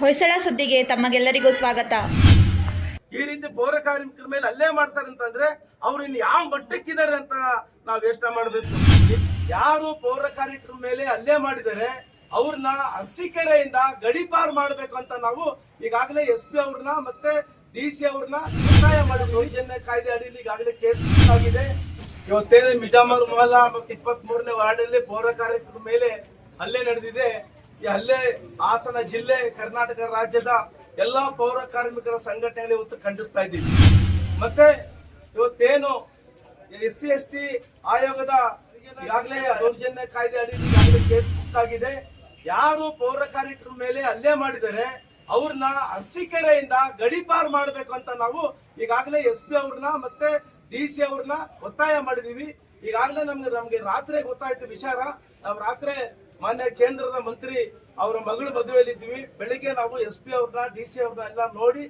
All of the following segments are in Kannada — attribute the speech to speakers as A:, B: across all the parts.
A: ಹೊಯ್ಸಳ ಸುದ್ದಿಗೆ ತಮಗೆಲ್ಲರಿಗೂ ಸ್ವಾಗತ.
B: ಈ ರೀತಿ ಪೌರ ಕಾರ್ಮಿಕರ ಮೇಲೆ ಅಲ್ಲೇ ಮಾಡ್ತಾರೆ ಅಂತಂದ್ರೆ ಅವ್ರು ಇನ್ನು ಯಾವ ಮಟ್ಟಕ್ಕಿದ್ದಾರೆ ಅಂತ ನಾವ್ ಯೋಚನೆ ಮಾಡಬೇಕು. ಯಾರು ಪೌರ ಕಾರ್ಮಿಕರ ಮೇಲೆ ಅಲ್ಲೇ ಮಾಡಿದ್ದಾರೆ ಅವ್ರನ್ನ ಅರಸೀಕೆರೆಯಿಂದ ಗಡಿಪಾರ್ ಮಾಡಬೇಕು ಅಂತ ನಾವು ಈಗಾಗಲೇ ಎಸ್ ಪಿ ಅವ್ರನ್ನ ಮತ್ತೆ ಡಿ ಸಿ ಅವ್ರನ್ನ ಒತ್ತಾಯ ಮಾಡಿದ್ವಿ. ಜನ ಕಾಯ್ದೆ ಅಡಿಯಲ್ಲಿ ಈಗಾಗಲೇ ಕೇಸ್ ಆಗಿದೆ. ಇವತ್ತೇನು ಮಿಜಾಮರ್ ಮೊಹಲ್ಲಾ ಮತ್ತೆ ಇಪ್ಪತ್ತ್ ಮೂರನೇ ವಾರ್ಡಲ್ಲಿ ಪೌರ ಕಾರ್ಮಿಕರ ಮೇಲೆ ಹಲ್ಲೆ ನಡೆದಿದೆ. ಈ ಹಾಸನ ಜಿಲ್ಲೆ, ಕರ್ನಾಟಕ ರಾಜ್ಯದ ಎಲ್ಲಾ ಪೌರ ಕಾರ್ಮಿಕರ ಸಂಘಟನೆಗಳು ಇವತ್ತು ಖಂಡಿಸ್ತಾ ಇದ್ದೀವಿ. ಮತ್ತೆ ಇವತ್ತೇನು ಎಸ್ ಸಿ ಎಸ್ ಟಿ ಆಯೋಗದ ಈಗಾಗಲೇ ದೌರ್ಜನ್ಯ ಕಾಯ್ದೆ ಅಡಿ ಕೇಸ್ ಆಗಿದೆ. ಯಾರು ಪೌರ ಕಾರ್ಮಿಕರ ಮೇಲೆ ಹಲ್ಲೆ ಮಾಡಿದರೆ ಅವ್ರನ್ನ ಅರಸೀಕೆರೆಯಿಂದ ಗಡಿಪಾರ್ ಮಾಡಬೇಕು ಅಂತ ನಾವು ಈಗಾಗಲೇ ಎಸ್ ಪಿ ಅವ್ರನ್ನ ಮತ್ತೆ ಡಿ ಸಿ ಅವ್ರನ್ನ ಒತ್ತಾಯ ಮಾಡಿದೀವಿ. ಈಗಾಗಲೇ ನಮ್ಗೆ ನಮ್ಗೆ ರಾತ್ರಿ ಗೊತ್ತಾಯ್ತು ವಿಚಾರ. ನಾವು ರಾತ್ರಿ ಮಾನ್ಯ ಕೇಂದ್ರದ ಮಂತ್ರಿ ಅವರ ಮಗಳು ಮದುವೆಯಲ್ಲಿದ್ವಿ ಬೆಳಿಗ್ಗೆ ನಾವು ಎಸ್ ಪಿ ಅವ್ರನ್ನ, ಡಿ ಸಿ ಅವ್ರನ್ನ ಎಲ್ಲ ನೋಡಿ,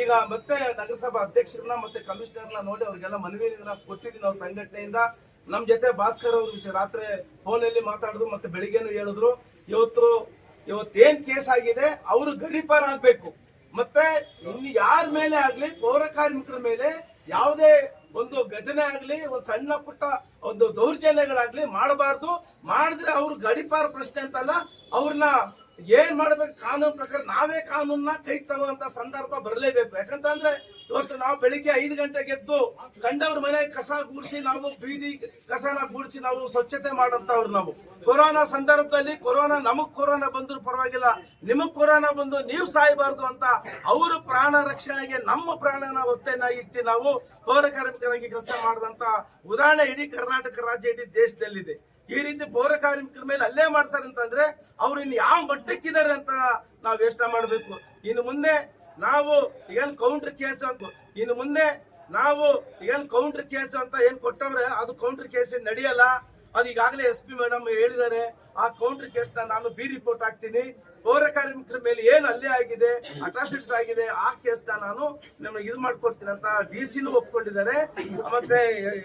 B: ಈಗ ಮತ್ತೆ ನಗರಸಭಾ ಅಧ್ಯಕ್ಷರನ್ನ ಮತ್ತೆ ಕಮಿಷನರ್ನ ನೋಡಿ ಅವ್ರಿಗೆಲ್ಲ ಮನವಿಯನ್ನ ಕೊಟ್ಟಿದ್ವಿ ನಾವು ಸಂಘಟನೆಯಿಂದ. ನಮ್ಮ ಜೊತೆ ಭಾಸ್ಕರ್ ಅವರು ವಿಷಯ ರಾತ್ರಿ ಫೋನಲ್ಲಿ ಮಾತಾಡಿದ್ರು, ಮತ್ತೆ ಬೆಳಿಗ್ಗೆನೂ ಹೇಳಿದ್ರು. ಇವತ್ತು, ಇವತ್ತೇನ್ ಕೇಸ್ ಆಗಿದೆ, ಅವರು ಗಡೀಪಾರ ಆಗ್ಬೇಕು. ಮತ್ತೆ ಇನ್ನು ಯಾರ ಮೇಲೆ ಆಗ್ಲಿ, ಪೌರ ಕಾರ್ಮಿಕರ ಮೇಲೆ ಯಾವುದೇ ಒಂದು ಘಟನೆ ಆಗಲಿ, ಒಂದು ಸಣ್ಣ ಪುಟ್ಟ ಒಂದು ದೌರ್ಜನ್ಯಗಳಾಗ್ಲಿ ಮಾಡಬಾರ್ದು. ಮಾಡಿದ್ರೆ ಅವ್ರು ಗಡಿಪಾರ ಪ್ರಶ್ನೆ ಅಂತಲ್ಲ, ಅವ್ರನ್ನ ಏನ್ ಮಾಡ್ಬೇಕು? ಕಾನೂನು ಪ್ರಕಾರ ನಾವೇ ಕಾನೂನ್ನ ಕೈ ತಗುವಂತ ಸಂದರ್ಭ ಬರಲೇಬೇಕು. ಯಾಕಂತಂದ್ರೆ ಇವತ್ತು ನಾವು ಬೆಳಿಗ್ಗೆ ಐದು ಗಂಟೆಗೆ ಎದ್ದು ಕಂಡವ್ರ ಮನೆ ಕಸ ಗೂಡಿಸಿ ನಾವು ಬೀದಿ ಕಸನ ಗೂಡಿಸಿ ನಾವು ಸ್ವಚ್ಛತೆ ಮಾಡಂತವ್ರು ನಾವು. ಕೊರೋನಾ ಸಂದರ್ಭದಲ್ಲಿ ಕೊರೋನಾ, ನಮಗ್ ಕೊರೋನಾ ಬಂದ್ರು ಪರವಾಗಿಲ್ಲ. ನಿಮಗ್ ಕೊರೋನಾ ಬಂದು ನೀವು ಸಾಯಬಾರ್ದು ಅಂತ ಅವ್ರ ಪ್ರಾಣ ರಕ್ಷಣೆಗೆ ನಮ್ಮ ಪ್ರಾಣನ ಒತ್ತೆನ ಇಟ್ಟು ನಾವು ಪೌರ ಕಾರ್ಮಿಕರಾಗಿ ಕೆಲಸ ಮಾಡಿದಂತ ಉದಾಹರಣೆ ಇಡೀ ಕರ್ನಾಟಕ ರಾಜ್ಯ, ಇಡೀ ದೇಶದಲ್ಲಿದೆ. ಈ ರೀತಿ ಪೌರ ಕಾರ್ಮಿಕರ ಮೇಲೆ ಅಲ್ಲೇ ಮಾಡ್ತಾರೆ ಅಂತಂದ್ರೆ ಅವ್ರು ಇನ್ನು ಯಾವ ಮಟ್ಟಕ್ಕಿದ್ದಾರೆ ಅಂತ ನಾವು ಯೋಚನೆ ಮಾಡಬೇಕು. ಇನ್ನು ಮುಂದೆ ನಾವು ಏನ್ ಕೌಂಟರ್ ಕೇಸ್ ಅಂತ, ಇನ್ನು ಮುಂದೆ ನಾವು ಏನ್ ಕೌಂಟರ್ ಕೇಸ್ ಅಂತ ಏನ್ ಕೊಟ್ಟವ್ರೆ, ಅದು ಕೌಂಟರ್ ಕೇಸ್ ನಡೆಯಲ್ಲ. ಅದು ಈಗಾಗಲೇ ಎಸ್ ಪಿ ಮೇಡಮ್ ಹೇಳಿದ್ದಾರೆ. ಆ ಕೌಂಟರ್ ಕೇಸ್ ನಾನು ಬಿ ರಿಪೋರ್ಟ್ ಹಾಕ್ತೀನಿ. ಪೌರ ಕಾರ್ಮಿಕರ ಮೇಲೆ ಏನ್ ಹಲ್ಲೆ ಆಗಿದೆ ಅಟ್ರಾಸಿಟ್ಸ್ ಆಗಿದೆ, ಆ ಕೇಸ್ ನಾನು ನಿಮಗೆ ಇದು ಮಾಡ್ಕೊಡ್ತೀನಿ ಅಂತ ಡಿ ಸಿನೂ ಒಪ್ಕೊಂಡಿದ್ದಾರೆ, ಮತ್ತೆ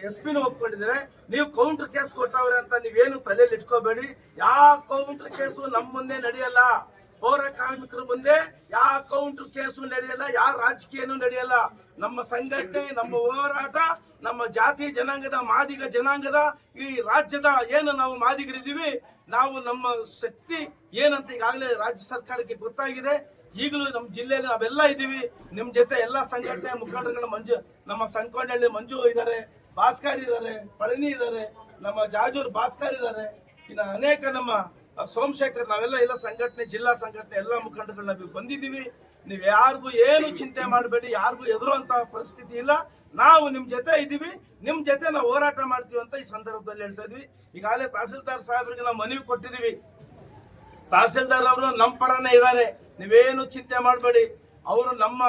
B: ಎಸ್ ಪಿನೂ ಒಪ್ಕೊಂಡಿದ್ದಾರೆ. ನೀವು ಕೌಂಟರ್ ಕೇಸ್ ಕೊಟ್ಟವ್ರೆ ಅಂತ ನೀವೇನು ತಲೆಯಲ್ಲಿ ಇಟ್ಕೋಬೇಡಿ. ಯಾವ ಕೌಂಟರ್ ಕೇಸು ನಮ್ಮ ಮುಂದೆ ನಡೆಯಲ್ಲ. ಪೌರ ಕಾರ್ಮಿಕರ ಮುಂದೆ ಯಾವ ಕೌಂಟರ್ ಕೇಸು ನಡೆಯಲ್ಲ ಯಾವ ರಾಜಕೀಯನೂ ನಡೆಯಲ್ಲ. ನಮ್ಮ ಸಂಘಟನೆ, ನಮ್ಮ ಹೋರಾಟ, ನಮ್ಮ ಜಾತಿ ಜನಾಂಗದ, ಮಾದಿಗ ಜನಾಂಗದ, ಈ ರಾಜ್ಯದ ಏನು ನಾವು ಮಾದಿಗರಿದ್ದೀವಿ ನಾವು ನಮ್ಮ ಶಕ್ತಿ ಏನಂತ ಈಗಾಗಲೇ ರಾಜ್ಯ ಸರ್ಕಾರಕ್ಕೆ ಗೊತ್ತಾಗಿದೆ. ಈಗಲೂ ನಮ್ಮ ಜಿಲ್ಲೆಯಲ್ಲಿ ನಾವೆಲ್ಲ ಇದ್ದೀವಿ. ನಿಮ್ಮ ಜೊತೆ ಎಲ್ಲ ಸಂಘಟನೆ ಮುಖಂಡರುಗಳ ಮಂಜು, ನಮ್ಮ ಸಂಕೊಂಡಳ್ಳಿ ಮಂಜು ಇದ್ದಾರೆ, ಭಾಸ್ಕರ್ ಇದ್ದಾರೆ, ಪಳನಿ ಇದ್ದಾರೆ, ನಮ್ಮ ಜಾಜೂರ್ ಭಾಸ್ಕರ್ ಇದ್ದಾರೆ. ಇನ್ನು ಅನೇಕ ನಮ್ಮ ಸೋಮಶೇಖರ್, ನಾವೆಲ್ಲ ಎಲ್ಲ ಸಂಘಟನೆ, ಜಿಲ್ಲಾ ಸಂಘಟನೆ ಎಲ್ಲ ಮುಖಂಡರು ನಾವು ಬಂದಿದ್ದೀವಿ. ನೀವು ಯಾರಿಗೂ ಏನು ಚಿಂತೆ ಮಾಡಬೇಡಿ, ಯಾರಿಗೂ ಎದುರುವಂತ ಪರಿಸ್ಥಿತಿ ಇಲ್ಲ. ನಾವು ನಿಮ್ಮ ಜೊತೆ ಇದ್ದೀವಿ. ನಿಮ್ಮ ಜೊತೆ ನಾವು ಹೋರಾಟ ಮಾಡ್ತೀವಿ ಅಂತ ಈ ಸಂದರ್ಭದಲ್ಲಿ ಹೇಳ್ತಾ ಇದ್ವಿ. ಈಗಾಗಲೇ ತಹಸೀಲ್ದಾರ್ ಸಾಹೇಬ್ರಿಗೆ ನಾವು ಮನವಿ ಕೊಟ್ಟಿದ್ದೀವಿ. ತಹಸೀಲ್ದಾರ್ ಅವರು ನಮ್ಮ ಪರನೇ ಇದ್ದಾರೆ. ನೀವೇನು ಚಿಂತೆ ಮಾಡಬೇಡಿ. ಅವರು ನಮ್ಮ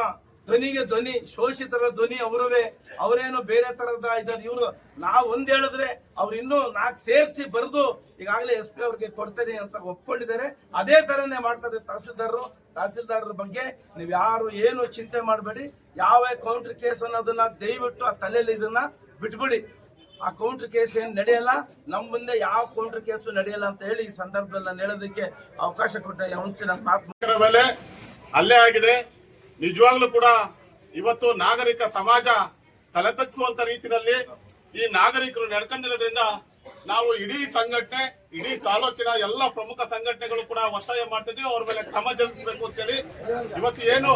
B: ಧ್ವನಿಗೆ ಧ್ವನಿ, ಶೋಷಿತರ ಧ್ವನಿ ಅವರುವೆ, ಅವರೇನೋ ಬೇರೆ ತರದ ಇದ್ದಾರೆ. ಇವರು ನಾವು ಒಂದ್ ಹೇಳಿದ್ರೆ ಅವ್ರು ಇನ್ನೂ ನಾಲ್ಕು ಸೇರಿಸಿ ಬರೆದು ಈಗಾಗಲೇ ಎಸ್ ಪಿ ಅವ್ರಿಗೆ ಕೊಡ್ತೇನೆ ಅಂತ ಒಪ್ಕೊಂಡಿದ್ದಾರೆ. ಅದೇ ತರನೇ ಮಾಡ್ತಾರೆ ತಹಸೀಲ್ದಾರರು. ತಹಸೀಲ್ದಾರರ ಬಗ್ಗೆ ನೀವು ಯಾರು ಏನು ಚಿಂತೆ ಮಾಡಬೇಡಿ. ಯಾವ ಕೌಂಟರ್ ಕೇಸ್ ಅನ್ನೋದನ್ನ ದಯವಿಟ್ಟು ಆ ತಲೆಯಲ್ಲಿ ಇದನ್ನ ಬಿಟ್ಬಿಡಿ. ಆ ಕೌಂಟರ್ ಕೇಸ್ ಏನ್ ನಡೆಯಲ್ಲ ನಮ್ಮ ಮುಂದೆ ಯಾವ ಕೌಂಟರ್ ಕೇಸು ನಡೆಯಲ್ಲ ಅಂತ ಹೇಳಿ ಈ ಸಂದರ್ಭದಲ್ಲಿ ನಾನು ಹೇಳೋದಕ್ಕೆ ಅವಕಾಶ ಕೊಟ್ಟ.
C: ಮೇಲೆ ಹಲ್ಲೆ ಆಗಿದೆ. ನಿಜವಾಗ್ಲೂ ಕೂಡ ಇವತ್ತು ನಾಗರಿಕ ಸಮಾಜ ತಲೆತಗ್ಸುವಂತ ರೀತಿಯಲ್ಲಿ ಈ ನಾಗರಿಕರು ನಡ್ಕೊಂಡಿರೋದ್ರಿಂದ ನಾವು ಇಡೀ ಸಂಘಟನೆ, ಇಡೀ ತಾಲೂಕಿನ ಎಲ್ಲ ಪ್ರಮುಖ ಸಂಘಟನೆಗಳು ಕೂಡ ಒತ್ತಾಯ ಮಾಡ್ತಿದ್ವಿ ಅವ್ರ ಮೇಲೆ ಕ್ರಮ ಜರುಗಿಸಬೇಕು ಅಂತೇಳಿ ಇವತ್ತು ಏನು